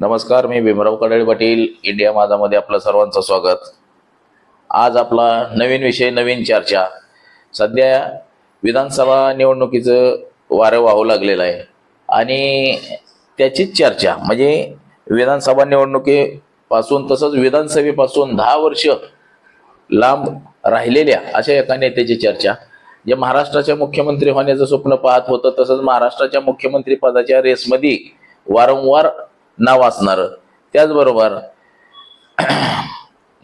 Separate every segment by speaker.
Speaker 1: नमस्कार मी भीमराव कडाळे पाटील इंडिया माझामध्ये आपलं सर्वांचं स्वागत. आज आपला नवीन विषय नवीन चर्चा. सध्या विधानसभा निवडणुकीचं वारं वाहू लागलेलं आहे. आणि त्याचीच चर्चा म्हणजे विधानसभा निवडणुकीपासून तसंच विधानसभेपासून दहा वर्ष लांब राहिलेल्या अशा एका नेत्याची चर्चा. जे महाराष्ट्राच्या मुख्यमंत्री होण्याचं स्वप्न पाहत होतं तसंच महाराष्ट्राच्या मुख्यमंत्री पदाच्या रेसमध्ये वारंवार नाव असणार. त्याचबरोबर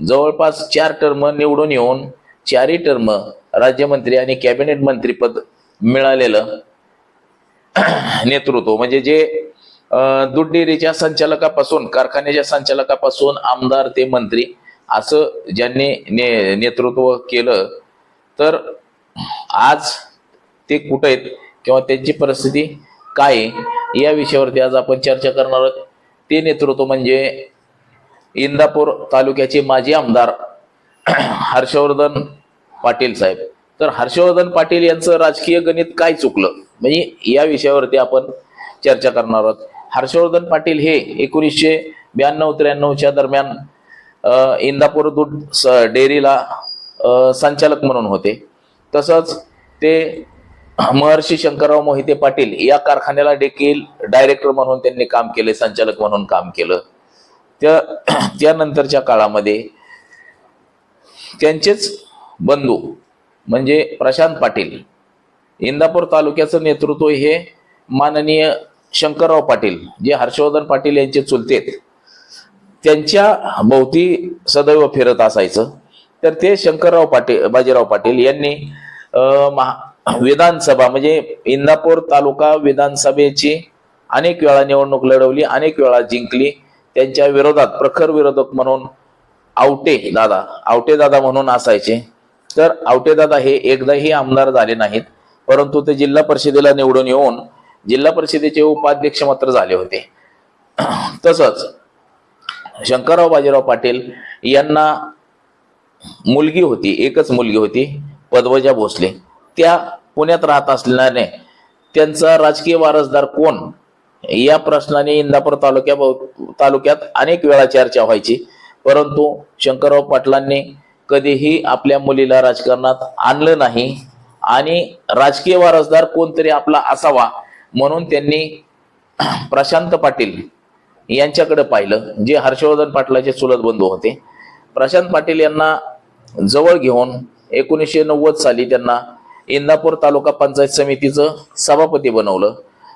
Speaker 1: जवळपास चार टर्म निवडून येऊन चारही टर्म राज्यमंत्री आणि कॅबिनेट मंत्रीपद मिळालेलं नेतृत्व म्हणजे जे अं, दूध डेअरीच्या संचालकापासून कारखान्याच्या संचालकापासून आमदार ते मंत्री असं ज्यांनी ने नेतृत्व केलं तर आज ते कुठं आहेत किंवा त्यांची परिस्थिती काय आहे या विषयावरती आज आपण चर्चा करणार आहोत. ते नेतृत्व म्हणजे इंदापूर तालुक्याचे माजी आमदार हर्षवर्धन पाटील साहेब. तर हर्षवर्धन पाटील यांचं राजकीय गणित काय चुकलं? म्हणजे या विषयावरती आपण चर्चा करणार आहोत. हर्षवर्धन पाटील हे एकोणीसशे ब्याण्णव त्र्याण्णवच्या दरम्यान इंदापूर दूध स- डेअरीला संचालक म्हणून होते. तसंच ते महर्षी शंकरराव मोहिते पाटील या कारखान्याला देखील डायरेक्टर म्हणून त्यांनी काम केले संचालक म्हणून काम केलं. त्या त्यानंतरच्या काळामध्ये त्यांचेच बंधू म्हणजे प्रशांत पाटील इंदापूर तालुक्याचं नेतृत्व हे माननीय शंकरराव पाटील जे हर्षवर्धन पाटील यांचे चुलतेत त्यांच्या भोवती सदैव फिरत असायचं. तर ते शंकरराव पाटील बाजीराव पाटील यांनी महा विधानसभा म्हणजे इंदापूर तालुका विधानसभेची अनेक वेळा निवडणूक लढवली अनेक वेळा जिंकली. त्यांच्या विरोधात प्रखर विरोधक म्हणून आवटे दादा आवटे दादा म्हणून असायचे. तर आवटे दादा हे एकदाही आमदार झाले नाहीत परंतु ते जिल्हा परिषदेला निवडून येऊन जिल्हा परिषदेचे उपाध्यक्ष मात्र झाले होते. तसंच शंकरराव बाजीराव पाटील यांना मुलगी होती एकच मुलगी होती पद्मजा भोसले. त्या पुण्यात राहत असल्याने त्यांचा राजकीय वारसदार कोण? या प्रश्नाने इंदापूर तालुक्या तालुक्यात अनेक वेळा चर्चा व्हायची. परंतु शंकरराव पाटलांनी कधीही आपल्या मुलीला राजकारणात आणलं नाही आणि राजकीय वारसदार कोणतरी आपला असावा म्हणून त्यांनी प्रशांत पाटील यांच्याकडे पाहिलं जे हर्षवर्धन पाटलाचे चुलत बंधू होते. प्रशांत पाटील यांना जवळ घेऊन एकोणीसशे नव्वद साली त्यांना इंदापूर तालुका पंचायत समितीचं सभापती बनवलं.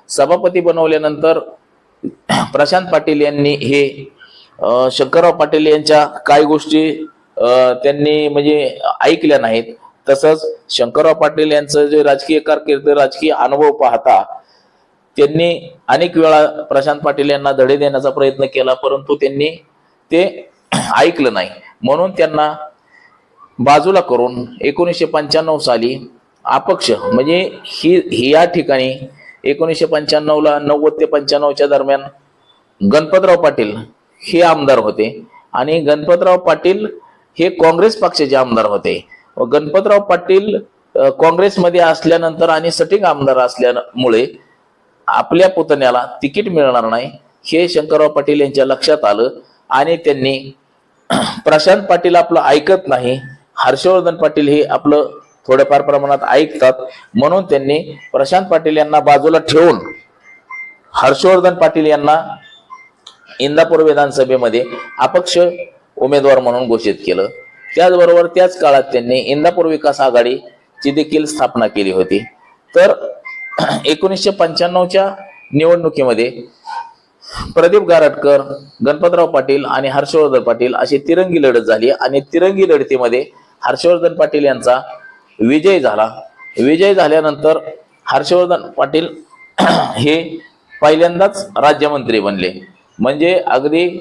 Speaker 1: सभापती बनवल्यानंतर प्रशांत पाटील यांनी हे शंकरराव पाटील यांच्या काही गोष्टी त्यांनी म्हणजे ऐकल्या नाहीत. तसंच शंकरराव पाटील यांचं जे राजकीय कारकीर्द राजकीय अनुभव पाहता त्यांनी अनेक वेळा प्रशांत पाटील यांना धडे देण्याचा प्रयत्न केला परंतु त्यांनी ते ऐकलं नाही. म्हणून त्यांना बाजूला करून एकोणीसशे पंच्याण्णव साली अपक्ष म्हणजे ही ही या ठिकाणी एकोणीसशे पंच्याण्णवला नव्वद ते पंच्याण्णवच्या दरम्यान गणपतराव पाटील हे आमदार होते. आणि गणपतराव पाटील हे काँग्रेस पक्षाचे आमदार होते. व गणपतराव पाटील काँग्रेसमध्ये असल्यानंतर आणि सटिंग आमदार असल्यामुळे आपल्या पुतण्याला तिकीट मिळणार नाही हे शंकरराव पाटील यांच्या लक्षात आलं. आणि त्यांनी प्रशांत पाटील आपलं ऐकत नाही हर्षवर्धन पाटील हे आपलं थोड्याफार प्रमाणात ऐकतात. म्हणून त्यांनी प्रशांत पाटील यांना बाजूला ठेवून हर्षवर्धन पाटील यांना इंदापूर विधानसभेमध्ये अपक्ष उमेदवार म्हणून घोषित केलं. त्याचबरोबर त्याच काळात त्यांनी इंदापूर विकास आघाडीची देखील स्थापना केली होती. तर एकोणीसशे पंच्याण्णवच्या निवडणुकीमध्ये प्रदीप गारटकर गणपतराव पाटील आणि हर्षवर्धन पाटील अशी तिरंगी लढत झाली आणि तिरंगी लढतीमध्ये हर्षवर्धन पाटील यांचा विजय झाला. विजय झाल्यानंतर हर्षवर्धन पाटील हे पहिल्यांदाच राज्यमंत्री बनले. म्हणजे अगदी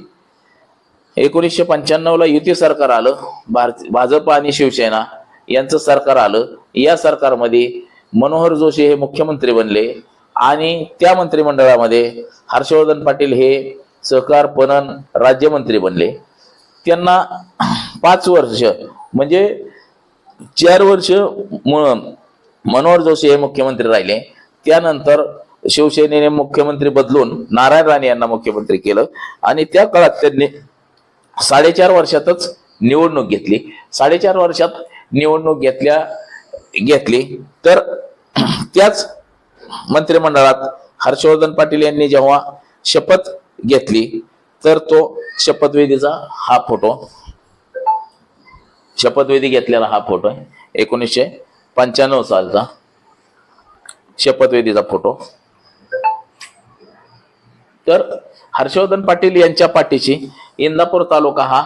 Speaker 1: एकोणीसशे पंच्याण्णवला युती सरकार आलं भारत भाजप आणि शिवसेना यांचं सरकार आलं. या सरकारमध्ये मनोहर जोशी हे मुख्यमंत्री बनले आणि त्या मंत्रिमंडळामध्ये हर्षवर्धन पाटील हे सहकार पणन राज्यमंत्री बनले. त्यांना पाच वर्ष म्हणजे चार वर्ष मनोहर जोशी हे मुख्यमंत्री राहिले. त्यानंतर शिवसेनेने मुख्यमंत्री बदलून नारायण राणे यांना मुख्यमंत्री केलं. आणि त्या काळात त्यांनी साडेचार वर्षातच निवडणूक घेतली. साडेचार वर्षात निवडणूक घेतल्या घेतली. तर त्याच मंत्रिमंडळात हर्षवर्धन पाटील यांनी जेव्हा शपथ घेतली तर तो शपथविधीचा हा फोटो शपथविधी घेतलेला हा फोटो आहे. एकोणीसशे पंच्याण्णव सालचा शपथविधीचा फोटो. तर हर्षवर्धन पाटील यांच्या पाठीशी इंदापूर तालुका हा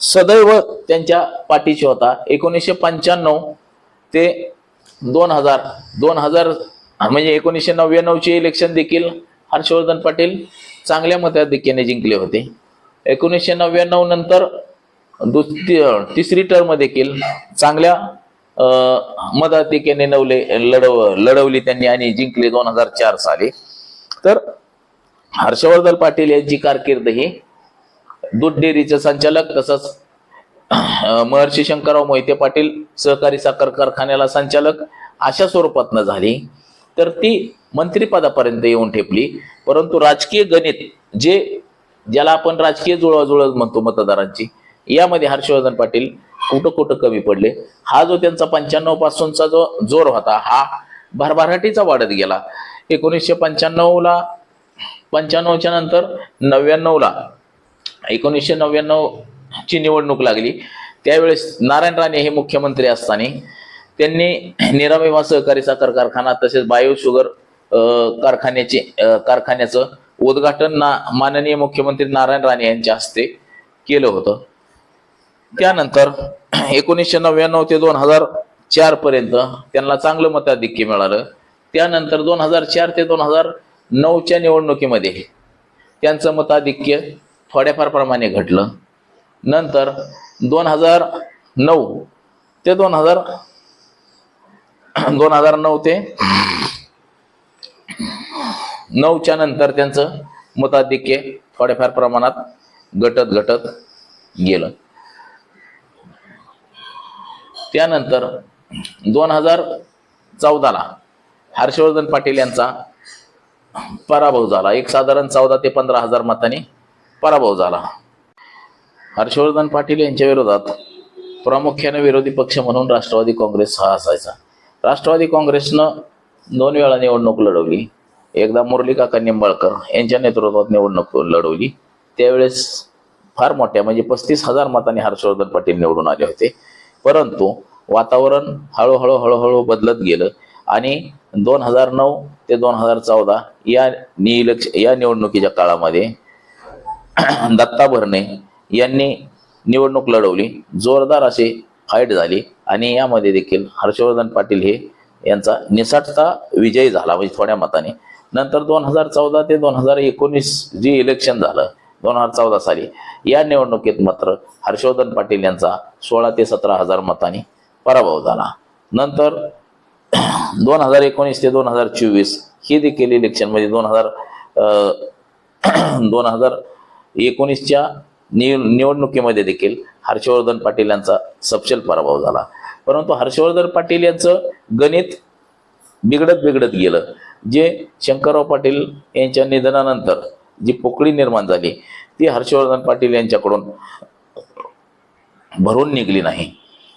Speaker 1: सदैव त्यांच्या पाठीशी होता. एकोणीसशे पंच्याण्णव ते दोन हजार दोन हजार म्हणजे एकोणीसशे नव्याण्णवचे इलेक्शन देखील हर्षवर्धन पाटील चांगल्या मताधिक्याने जिंकले होते. एकोणीसशे नव्याण्णव नंतर दुस तिसरी टर्म देखील चांगल्या मदातिकेने नवले लढव लढवली त्यांनी आणि जिंकले दोन हजार चार साली. तर हर्षवर्धन पाटील यांची कारकीर्द ही दूध डेअरीचे संचालक तसंच महर्षी शंकरराव मोहिते पाटील सहकारी साखर कारखान्याला संचालक अशा स्वरूपातनं झाली. तर ती मंत्रिपदापर्यंत येऊन ठेपली. परंतु राजकीय गणित जे ज्याला आपण राजकीय जुळवाजुळव म्हणतो मतदारांची यामध्ये हर्षवर्धन पाटील कुठं कुठं कमी पडले? हा जो त्यांचा पंच्याण्णव पासूनचा जो जोर होता हा भरभराटीचा वाढत गेला. एकोणीसशे पंच्याण्णवला पंच्याण्णवच्या नंतर नव्याण्णवला एकोणीसशे नव्याण्णव ची निवडणूक लागली. त्यावेळेस नारायण राणे हे मुख्यमंत्री असताना त्यांनी निराविमा सहकारी साखर कारखाना तसेच बायो शुगर कारखान्याचे कारखान्याचं उद्घाटन ना माननीय मुख्यमंत्री नारायण राणे यांच्या हस्ते केलं होतं. त्यानंतर एकोणीसशे नव्याण्णव ते दोन हजार चार पर्यंत त्यांना चांगलं मताधिक्य मिळालं. त्यानंतर दोन हजार चार ते दोन हजार नऊच्या निवडणुकीमध्ये त्यांचं मताधिक्य थोड्याफार प्रमाणे घटलं. नंतर दोन हजार नऊ ते दोन हजार दोन हजार नऊ ते नऊच्या नंतर त्यांचं मताधिक्य थोड्याफार प्रमाणात घटत घटत गेलं. त्यानंतर दोन हजार चौदाला हर्षवर्धन पाटील यांचा पराभव झाला. एक साधारण चौदा ते पंधरा हजार मतांनी पराभव झाला. हर्षवर्धन पाटील यांच्या विरोधात प्रामुख्याने विरोधी पक्ष म्हणून राष्ट्रवादी काँग्रेस हा असायचा. राष्ट्रवादी काँग्रेसनं दोन वेळा निवडणूक लढवली. एकदा मुरली काका निंबाळकर यांच्या नेतृत्वात निवडणूक लढवली. त्यावेळेस फार मोठ्या म्हणजे पस्तीस हजार मतांनी हर्षवर्धन पाटील निवडून आले होते. परंतु वातावरण हळूहळू हळूहळू बदलत गेलं. आणि दोन हजार नऊ ते दोन हजार चौदा या निलक्ष या निवडणुकीच्या काळामध्ये दत्ता भरणे यांनी निवडणूक लढवली. जोरदार अशी फाईट झाली. आणि यामध्ये देखील हर्षवर्धन पाटील हे यांचा निसटता विजय झाला म्हणजे थोड्या मताने. नंतर दोन हजार चौदा ते दोन हजार एकोणीस जे इलेक्शन झालं दोन हजार चौदा साली या निवडणुकीत मात्र हर्षवर्धन पाटील यांचा सोळा ते सतरा हजार मतांनी पराभव झाला. नंतर दोन हजार एकोणीस ते दोन हजार चोवीस ही देखील इलेक्शन म्हणजे दोन हजार दोन हजार एकोणीसच्या निव निवडणुकीमध्ये देखील हर्षवर्धन पाटील यांचा सपशेल पराभव झाला. परंतु हर्षवर्धन पाटील यांचं गणित बिघडत बिघडत गेलं. जे शंकरराव पाटील यांच्या निधनानंतर जी पोकळी निर्माण झाली ती हर्षवर्धन पाटील यांच्याकडून भरून निघली नाही.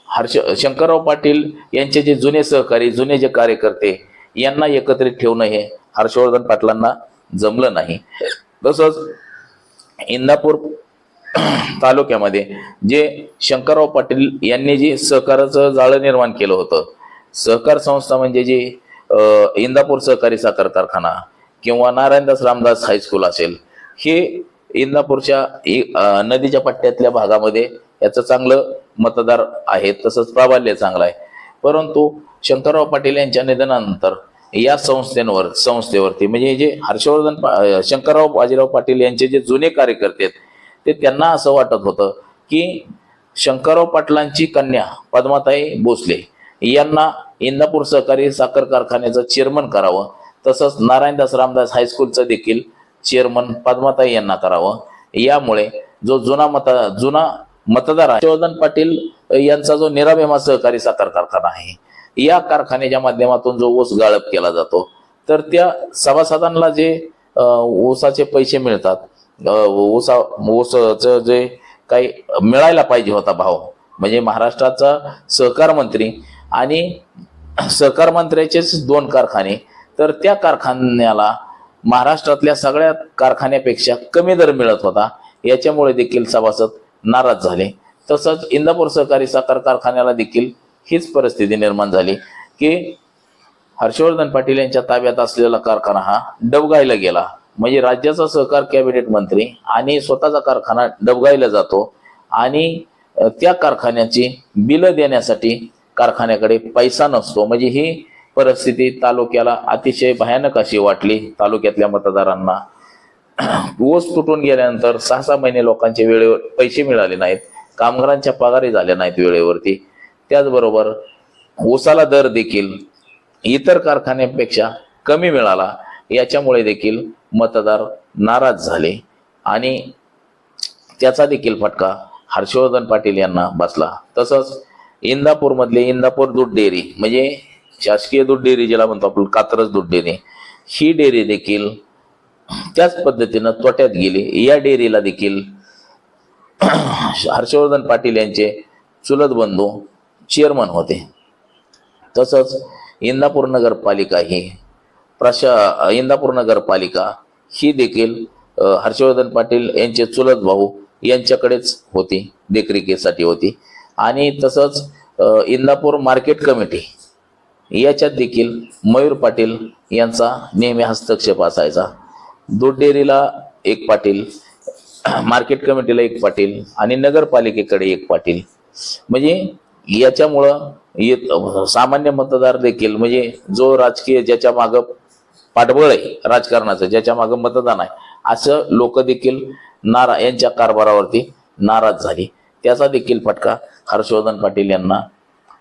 Speaker 1: हर्ष शंकरराव पाटील यांचे जे जुने सहकारी जुने जे कार्यकर्ते यांना एकत्रित ठेवणं हे हर्षवर्धन पाटलांना जमलं नाही. तसंच इंदापूर तालुक्यामध्ये जे शंकरराव पाटील यांनी जे सहकाराचं जाळं निर्माण केलं होतं सहकार संस्था म्हणजे जी इंदापूर सहकारी साखर कारखाना किंवा नारायणदास रामदास हायस्कूल असेल हे इंदापूरच्या नदीच्या पट्ट्यातल्या भागामध्ये याचं चांगलं मतदार आहे तसंच प्राबल्य चांगलं आहे. परंतु शंकरराव पाटील यांच्या निधनानंतर या संस्थेवर संस्थेवरती म्हणजे जे हर्षवर्धन शंकरराव बाजीराव पाटील यांचे जे जुने कार्यकर्ते आहेत ते त्यांना असं वाटत होतं की शंकरराव पाटलांची कन्या पद्माताई भोसले यांना इंदापूर सहकारी साखर कारखान्याचं चेअरमन करावं. तसंच नारायणदास रामदास हायस्कूलचं देखील चेअरमन पद्माताई यांना करावं. यामुळे जो जुना मता जुना मतदार आहे हर्षवर्धन पाटील यांचा जो निराभीमा सहकारी साखर कारखाना आहे या कारखान्याच्या माध्यमातून जो ऊस गाळप केला जातो तर त्या सभासदांना जे ऊसाचे पैसे मिळतात ऊसा ऊसाचं जे काही मिळायला पाहिजे होता भाव म्हणजे महाराष्ट्राचा सहकार मंत्री आणि सहकार मंत्र्याचेच दोन कारखाने तर त्या कारखान्याला महाराष्ट्रातल्या सगळ्या कारखान्यापेक्षा कमी दर मिळत होता. याच्यामुळे देखील सभासद नाराज झाले. तसंच इंदापूर सहकारी साखर कारखान्याला देखील हीच परिस्थिती निर्माण झाली की हर्षवर्धन पाटील यांच्या ताब्यात असलेला कारखाना हा डबगायला गेला. म्हणजे राज्याचा सहकार कॅबिनेट मंत्री आणि स्वतःचा कारखाना डबगायला जातो आणि त्या कारखान्याची बिलं देण्यासाठी कारखान्याकडे पैसा नसतो. म्हणजे ही परिस्थिती तालुक्याला अतिशय भयानक अशी वाटली तालुक्यातल्या मतदारांना. ऊस तुटून गेल्यानंतर सहा सहा महिने लोकांचे वेळेवर पैसे मिळाले नाहीत कामगारांच्या पगारी झाल्या नाहीत वेळेवरती. त्याचबरोबर ऊसाला दर देखील इतर कारखान्यांपेक्षा कमी मिळाला याच्यामुळे देखील मतदार नाराज झाले आणि त्याचा देखील फटका हर्षवर्धन पाटील यांना बसला. तसंच इंदापूरमधले इंदापूर दूध डेअरी म्हणजे शासकीय दूध डेअरी ज्याला म्हणतो आपण कात्रज दूध डेअरी. ही डेअरी देखील त्याच पद्धतीनं तोट्यात गेली. या डेअरीला देखील हर्षवर्धन पाटील यांचे चुलत बंधू चेअरमन होते. तसंच इंदापूर नगरपालिका ही प्रशा इंदापूर नगरपालिका ही देखील हर्षवर्धन पाटील यांचे चुलत भाऊ यांच्याकडेच होती देखरेखीसाठी होती. आणि तसंच इंदापूर मार्केट कमिटी याच्यात देखील मयूर पाटील यांचा नेहमी हस्तक्षेप असायचा. दूध डेअरीला एक पाटील मार्केट कमिटीला एक पाटील आणि नगरपालिकेकडे एक पाटील. म्हणजे याच्यामुळं येत सामान्य मतदार देखील म्हणजे जो राजकीय ज्याच्या मागं पाठबळ आहे राजकारणाचं ज्याच्या मागं मतदान आहे असं लोक देखील नारा यांच्या कारभारावरती नाराज झाली. त्याचा देखील फटका हर्षवर्धन पाटील यांना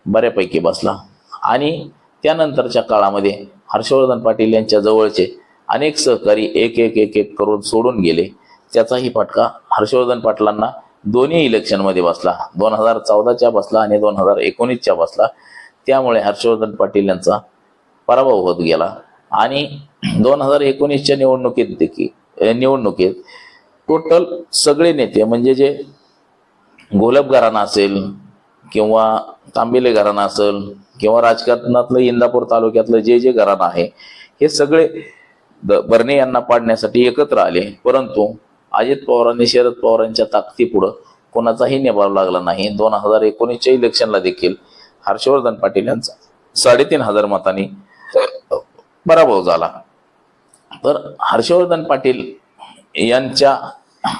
Speaker 1: बऱ्यापैकी बसला. आणि त्यानंतरच्या काळामध्ये हर्षवर्धन पाटील यांच्या जवळचे अनेक सहकारी एक एक एक एक करून सोडून गेले. त्याचाही फटका हर्षवर्धन पाटलांना दोन्ही इलेक्शनमध्ये बसला. दोन हजार चौदाच्या बसला आणि दोन हजार एकोणीसच्या बसला. त्यामुळे हर्षवर्धन पाटील यांचा पराभव होत गेला. आणि दोन हजार एकोणीसच्या निवडणुकीत देखील निवडणुकीत टोटल सगळे नेते म्हणजे जे गोलब असेल किंवा तांबेले घराणं असेल किंवा राजकारणातलं इंदापूर तालुक्यातलं जे जे घराणं आहे हे सगळे द- बर्ने यांना पाडण्यासाठी एकत्र आले. परंतु अजित पवारांनी शरद पवारांच्या ताकदीपुढं कोणाचाही निभाव लागला नाही. दोन हजार एकोणीसच्या इलेक्शनला देखील हर्षवर्धन पाटील यांचा साडेतीन हजार मतांनी पराभव झाला. तर हर्षवर्धन पाटील यांच्या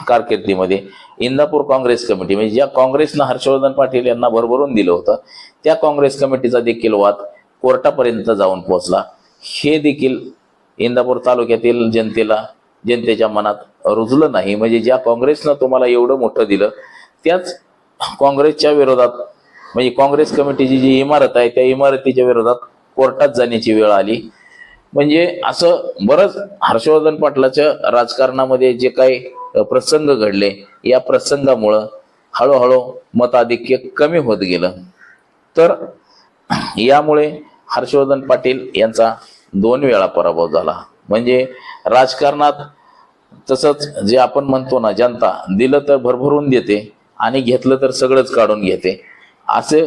Speaker 1: कारकिर्दीमध्ये. इंदापूर काँग्रेस कमिटी म्हणजे ज्या काँग्रेसनं हर्षवर्धन पाटील यांना भरभरून दिलं होतं त्या काँग्रेस कमिटीचा देखील वाद कोर्टापर्यंत जाऊन पोहोचला. हे देखील इंदापूर तालुक्यातील जनतेला जनतेच्या मनात रुजलं नाही. म्हणजे ज्या काँग्रेसनं तुम्हाला एवढं मोठं दिलं त्याच काँग्रेसच्या विरोधात म्हणजे काँग्रेस कमिटीची जी इमारत आहे त्या इमारतीच्या विरोधात कोर्टात जाण्याची वेळ आली. म्हणजे असं बरंच हर्षवर्धन पाटलाच्या राजकारणामध्ये जे काही प्रसंग घडले. या प्रसंगामुळं हळूहळू मताधिक्य कमी होत गेलं. तर यामुळे हर्षवर्धन पाटील यांचा दोन वेळा पराभव झाला. म्हणजे राजकारणात तसंच जे आपण म्हणतो ना जनता दिलं तर भरभरून देते आणि घेतलं तर सगळंच काढून घेते. असे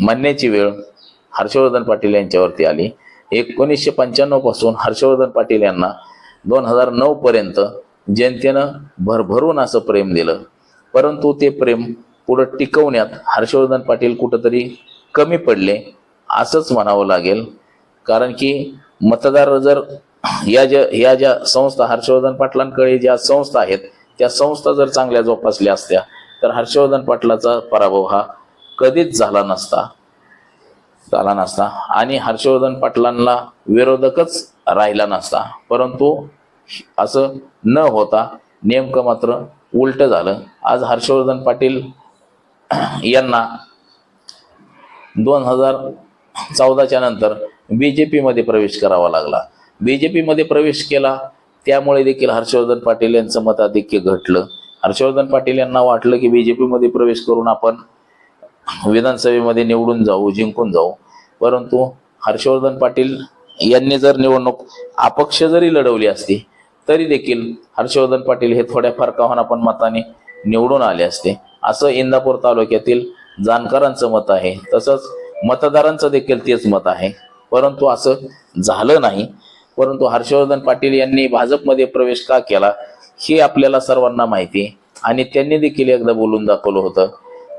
Speaker 1: म्हणण्याची वेळ हर्षवर्धन पाटील यांच्यावरती आली. एकोणीसशे पंच्याण्णवपासून हर्षवर्धन पाटील यांना दोन हजार नऊ पर्यंत जनतेनं भरभरून असं प्रेम दिलं. परंतु ते प्रेम पुढं टिकवण्यात हर्षवर्धन पाटील कुठंतरी कमी पडले असंच म्हणावं लागेल. कारण की मतदार जर या ज्या या ज्या संस्था हर्षवर्धन पाटलांकडे ज्या संस्था आहेत त्या संस्था जर चांगल्या जोपासल्या असत्या तर हर्षवर्धन पाटलाचा पराभव हा कधीच झाला नसता. झाला नसता. आणि हर्षवर्धन पाटलांना विरोधकच राहिला नसता. परंतु असं न होता नेमकं मात्र उलट झालं. आज हर्षवर्धन पाटील यांना दोन हजार चौदाच्या नंतर बी जे पीमध्ये प्रवेश करावा लागला. बी जे पीमध्ये प्रवेश केला त्यामुळे देखील हर्षवर्धन पाटील यांचं मताधिक्य घटलं. हर्षवर्धन पाटील यांना वाटलं की बी जे पीमध्ये प्रवेश करून आपण विधानसभेमध्ये निवडून जाऊ जिंकून जाऊ. परंतु हर्षवर्धन पाटील यांनी जर निवडणूक अपक्ष जरी लढवली असती तरी देखील हर्षवर्धन पाटील हे थोड्याफार का पण मताने निवडून आले असते. असं इंदापूर तालुक्यातील जाणकारांचं मत आहे. तसंच मतदारांचं देखील तेच मत आहे. परंतु असं झालं नाही. परंतु हर्षवर्धन पाटील यांनी भाजपमध्ये प्रवेश का केला हे आपल्याला सर्वांना माहिती आहे. आणि त्यांनी देखील एकदा बोलून दाखवलं होतं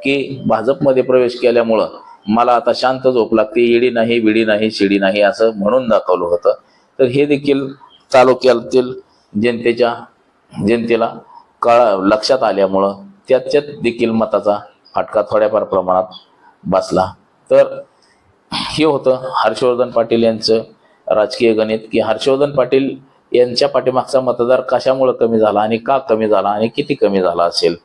Speaker 1: की भाजपमध्ये प्रवेश केल्यामुळं मला आता शांत झोप लागते इडी नाही विडी नाही शिडी नाही असं म्हणून दाखवलं होतं. तर हे देखील तालुक्यातील जनतेच्या जनतेला काळा लक्षात आल्यामुळं त्याच्यात देखील मताचा फटका थोड्याफार प्रमाणात बसला. तर हे होतं हर्षवर्धन पाटील यांचं राजकीय गणित की हर्षवर्धन पाटील यांच्या पाठीमागचा मतदार कशामुळं कमी झाला आणि का कमी झाला आणि किती कमी झाला असेल?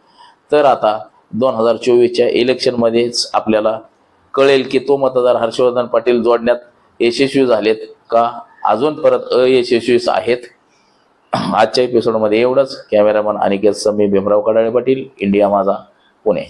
Speaker 1: तर आता दोन हजार चोवीसच्या इलेक्शनमध्येच आपल्याला कळेल की तो मतदार हर्षवर्धन पाटील जोडण्यात यशस्वी झालेत का? अजून परत अयशस्वी आहेत आजच्या एपिसोडमध्ये एवढंच. Cameraman Aniket Sami Bhimrao Kadale Patil India Majha Pune.